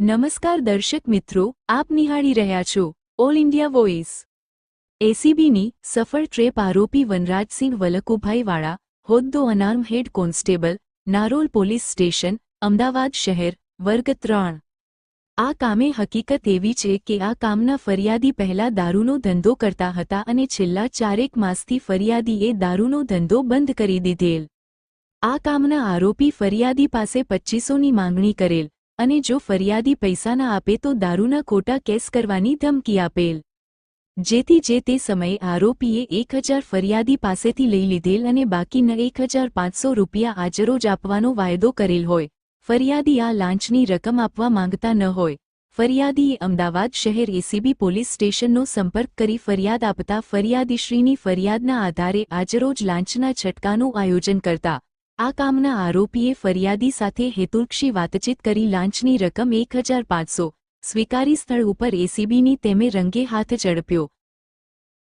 નમસ્કાર દર્શક મિત્રો, આપ નિહાળી રહ્યા છો ઓલ ઇન્ડિયા વોઇસ એસીબીની સફળ ટ્રેપ આરોપી વનરાજસિંહ વલકુભાઈવાળા, હોદ્દો unarmed head constable, Narol police station, Ahmedabad શહેર, વર્ગ ત્રણ. આ કામે હકીકત એવી છે કે આ કામના ફરિયાદી પહેલા દારૂનો ધંધો કરતા હતા અને છેલ્લા ચારેક માસથી ફરિયાદીએ દારૂનો ધંધો બંધ કરી દીધેલ. આ કામના આરોપી ફરિયાદી પાસે પચ્ચીસોની માંગણી કરેલ. અને જો ફરિયાદી પૈસા ના આપે તો દારૂના ખોટા કેસ કરવાની ધમકી આપેલ. જેથી જે તે સમયે આરોપીએ એક હજાર ફરિયાદી પાસેથી લઈ લીધેલ અને બાકીના એક હજાર પાંચસો રૂપિયા આજરોજ આપવાનો વાયદો કરેલ હોય. ફરિયાદી આ લાંચની રકમ આપવા માંગતા ન હોય. ફરિયાદીએ અમદાવાદ શહેર એસીબી પોલીસ સ્ટેશનનો સંપર્ક કરી ફરિયાદ આપતા ફરિયાદીશ્રીની ફરિયાદના આધારે આજરોજ લાંચના છટકાનું આયોજન કરતા આ કામના આરોપીએ ફરિયાદી સાથે હેતુલક્ષી વાતચીત કરી લાંચની રકમ એક હજાર પાંચસો સ્વીકારી સ્થળ ઉપર એસીબીની તેમે રંગે હાથ ઝડપ્યો.